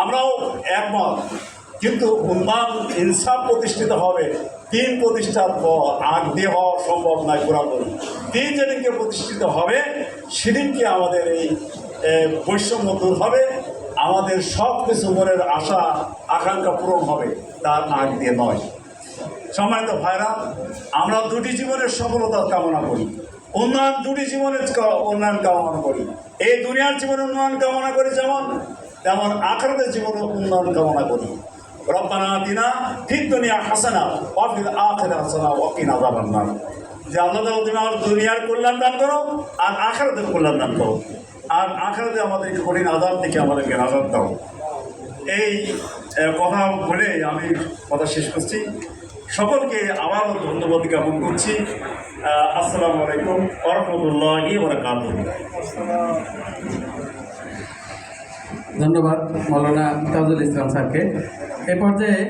আমরাও একমত। কিন্তু উন্নয়ন ইনসাফ প্রতিষ্ঠিত হবে তিন প্রতিষ্ঠার পর আগ দিয়ে হওয়া সম্ভব নয় পুরাপুরি তিন যেদিনকে প্রতিষ্ঠিত হবে, সেদিনকে আমাদের এই বৈষম্য দূর হবে, আমাদের সব কিছু মনের আশা, আকাঙ্ক্ষা পূরণ হবে, তার আগ দিয়ে নয়। সম্মানিত ভাইরা, আমরা দুটি জীবনের সফলতা কামনা করি। উন্নয়ন দুটি জীবনের উন্নয়ন কামনা করি। এই দুনিয়ার জীবনে উন্নয়ন কামনা করি যেমন তেমন আখরাতের জীবনে উন্নয়ন কামনা করি। রব্বানা দিনা ফিদ দুনিয়া হাসানা ওয়াফিল আখির হাসানা ওয়াকিনা আযাবান নার যে আল্লাহ তাআলা তুমি আমার দুনিয়ার কল্যাণ দান করো আর আখরাতের কল্যাণ দান করো। আর আখরাতে আমাদেরকে কঠিন আজাব থেকে আমাদেরকে আজাদ দাও। এই কথা বলে আমি কথা শেষ করছি। সকলকে আবারও ধন্যবাদ জ্ঞাপন করছি। আসসালামু আলাইকুম ওরহমতুল্লাহি বরকাত ধন্যবাদ মৌলানা তাজুল ইসলাম স্যারকে। এ পর্যায়ে